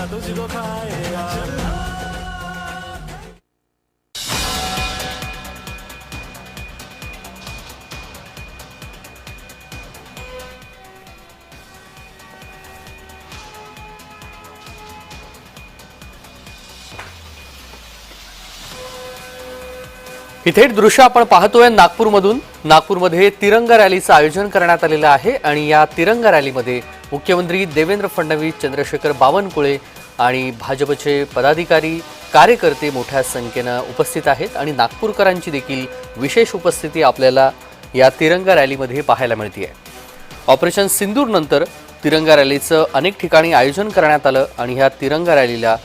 खाएगा तुझको थेट दृश्य आपण पाहतोय नागपूरमधून. नागपूरमध्ये तिरंगा रॅलीचं आयोजन करण्यात आलेलं आहे आणि या तिरंगा रॅलीमध्ये मुख्यमंत्री देवेंद्र फडणवीस चंद्रशेखर बावनकुळे आणि भाजपचे पदाधिकारी कार्यकर्ते मोठ्या संख्येनं उपस्थित आहेत आणि नागपूरकरांची देखील विशेष उपस्थिती आपल्याला या तिरंगा रॅलीमध्ये पाहायला मिळते आहे ऑपरेशन सिंदूरनंतर तिरंगा रॅलीचं अनेक ठिकाणी आयोजन करण्यात आलं आणि ह्या तिरंगा रॅलीला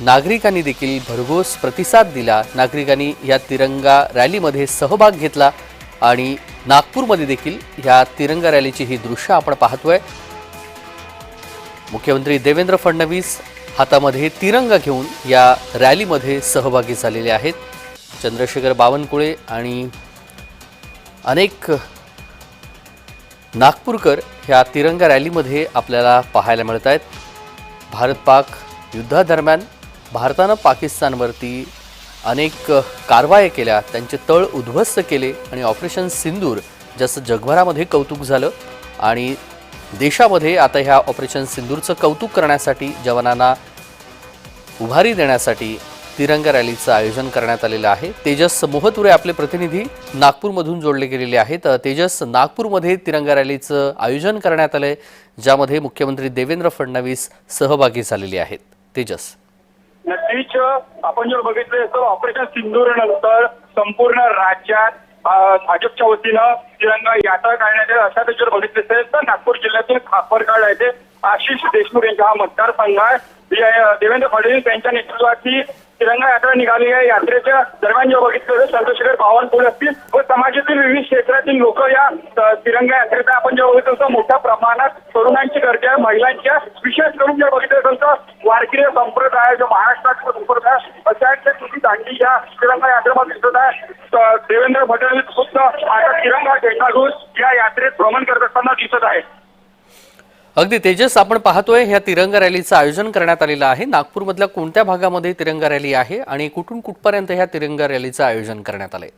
नागरिकांनी देखील भरघोस प्रतिसाद दिला. नागरिकांनी या तिरंगा रॅलीमध्ये सहभाग घेतला आणि नागपूरमध्ये देखील ह्या तिरंगा रॅलीची ही दृश्य आपण पाहतोय. मुख्यमंत्री देवेंद्र फडणवीस हातामध्ये तिरंगा घेऊन या रॅलीमध्ये सहभागी झालेले आहेत. चंद्रशेखर बावनकुळे आणि अनेक नागपूरकर ह्या तिरंगा रॅलीमध्ये आपल्याला पाहायला मिळत आहेत भारत पाक युद्धादरम्यान भारतानं पाकिस्तानवरती अनेक कारवाया केल्या. त्यांचे तळ उद्ध्वस्त केले आणि ऑपरेशन सिंदूर ज्याचं जगभरामध्ये कौतुक झालं आणि देशामध्ये आता ह्या ऑपरेशन सिंदूरचं कौतुक करण्यासाठी जवानांना उभारी देण्यासाठी तिरंगा रॅलीचं आयोजन करण्यात आलेलं आहे. तेजस मोहतुरे आपले प्रतिनिधी नागपूरमधून जोडले गेलेले आहेत. तेजस नागपूरमध्ये तिरंगा रॅलीचं आयोजन करण्यात आलंय ज्यामध्ये मुख्यमंत्री देवेंद्र फडणवीस सहभागी झालेले आहेत. तेजस. नक्कीच आपण जर बघितलं तर ऑपरेशन सिंदूर नंतर संपूर्ण राज्यात भाजपच्या वतीनं तिरंगा यात्रा काढण्यात येईल अशा त्याच्यावर बघितले असेल तर नागपूर जिल्ह्यातील खापरगाड येथे आशिष देशमुख यांचा हा मतदारसंघ आहे. देवेंद्र फडणवीस यांच्या नेतृत्वाची तिरंगा यात्रा निघाली आहे. यात्रेच्या दरम्यान जेव्हा बघितलं तर चंद्रशेखर बावनकुळे असतील व समाजातील विविध क्षेत्रातील लोक या तिरंगा यात्रेचा आपण जेव्हा बघितलं तर मोठ्या प्रमाणात तरुणांची गर्दी आहे. महिलांच्या विशेष करून जेव्हा बघितलं असेल तर वारकरी संप्रदाय जो महाराष्ट्राचा संप्रदाय अशा एक तुम्ही दांडी या तिरंगा यात्रेमध्ये दिसत आहे. देवेंद्र फडणवीस सुद्धा आता तिरंगा झेंडा घेऊन या यात्रेत भ्रमण करत असताना दिसत आहे अगदी तेजस आपण पाहतोय ह्या तिरंगा रॅलीचं आयोजन करण्यात आलेलं आहे. नागपूरमधल्या कोणत्या भागामध्ये तिरंगा रॅली आहे आणि कुठून कुठपर्यंत ह्या तिरंगा रॅलीचं आयोजन करण्यात आलंय?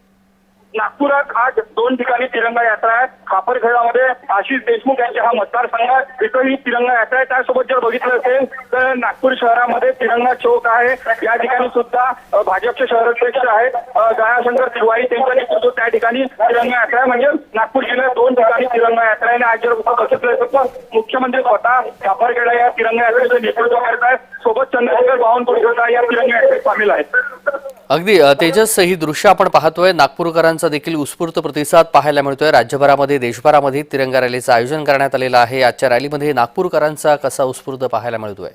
नागपुरात आज दोन ठिकाणी तिरंगा यात्रा आहे. खापरखेडामध्ये आशिष देशमुख यांचे हा मतदारसंघ आहे. इथं ही तिरंगा यात्रा आहे. त्यासोबत जर बघितलं असेल तर नागपूर शहरामध्ये तिरंगा चौक आहे. या ठिकाणी सुद्धा भाजपचे शहराध्यक्ष आहेत. दयाशंकर तिवारी त्यांच्या नेतृत्व त्या ठिकाणी तिरंगा यात्रा आहे. म्हणजे नागपूर जिल्ह्यात दोन ठिकाणी तिरंगा यात्रा आहे. आणि आज जर बघितलं असेल तर मुख्यमंत्री स्वतः खापरखेडा या तिरंगा यात्रेचं नेतृत्व करत आहेत सोबत चंद्रशेखर बावनकुळे या तिरंगा यात्रेत सामील आहेत. अगदी तेजस ही दृश्य आपण पाहतोय. नागपूरकरांचा देखील उत्स्फूर्त प्रतिसाद पाहायला मिळतोय. राज्यभरामध्ये देशभरामध्ये तिरंगा रॅलीचं आयोजन करण्यात आलेलं आहे. आजच्या रॅलीमध्ये नागपूरकरांचा कसा उत्स्फूर्त पाहायला मिळतोय?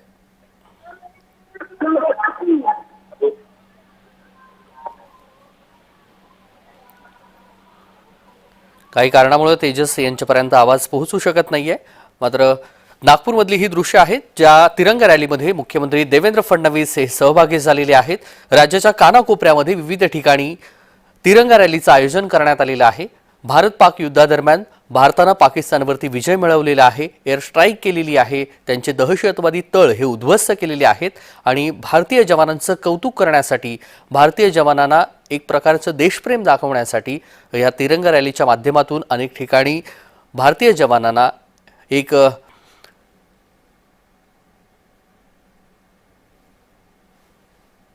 काही कारणामुळे तेजस यांच्यापर्यंत आवाज पोहोचू शकत नाहीये. मात्र नागपूरमधली ही दृश्य आहेत ज्या तिरंगा रॅलीमध्ये मुख्यमंत्री देवेंद्र फडणवीस हे सहभागी झालेले आहेत. राज्याच्या कानाकोपऱ्यामध्ये विविध ठिकाणी तिरंगा रॅलीचं आयोजन करण्यात आलेलं आहे. भारत पाक युद्धादरम्यान भारतानं पाकिस्तानवरती विजय मिळवलेला आहे एअर स्ट्राईक केलेली आहे त्यांचे दहशतवादी तळ हे उद्ध्वस्त केलेले आहेत आणि भारतीय जवानांचं कौतुक करण्यासाठी भारतीय जवानांना एक प्रकारचं देशप्रेम दाखवण्यासाठी या तिरंगा रॅलीच्या माध्यमातून अनेक ठिकाणी भारतीय जवानांना एक